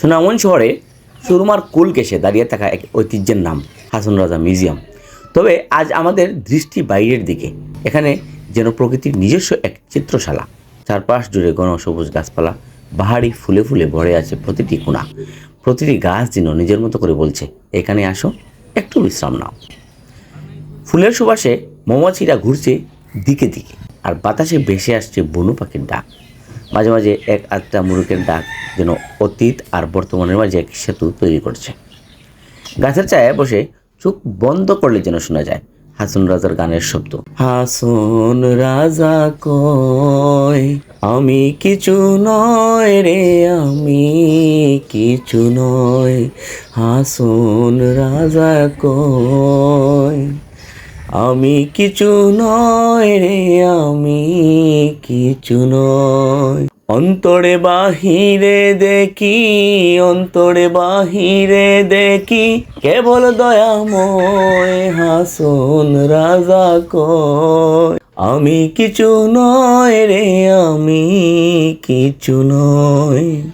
সুনামগঞ্জ শহরে সুরমার কুল কেশে দাঁড়িয়ে থাকা এক ঐতিহ্যের নাম হাসন রাজা মিউজিয়াম। তবে আজ আমাদের দৃষ্টি বাইরের দিকে। এখানে যেন প্রকৃতির নিজস্ব এক চিত্রশালা। চারপাশ জুড়ে ঘন সবুজ গাছপালা, বাহারি ফুলে ফুলে ভরে আছে প্রতিটি কোণা। প্রতিটি গাছ যেন নিজের মতো করে বলছে, এখানে আসো, একটু বিশ্রাম নাও। ফুলের সুবাসে মৌমাছিরা ঘুরছে দিকে দিকে, আর বাতাসে ভেসে আসছে বনু পাখির ডাক। মাঝে মাঝে এক আধটা মুরুকের ডাক যেন অতীত আর বর্তমানের মাঝে এক সেতু তৈরি করছে। গাছের ছায়ায় বসে চোখ বন্ধ করলে যেন শোনা যায়, হাসন রাজার গানের শব্দ। হাসন রাজা কয়, আমি কিছু নয় রে, আমি কিছু নয়। হাসন রাজা কয়, আমি কিছু নয় রে, আমি কিছু নয়। অন্তরে বাহিরে দেখি, অন্তরে বাহিরে দেখি, কেবল দয়াময় হাসন রাজা আমি কিছু নয় রে, আমি কিছু নয়।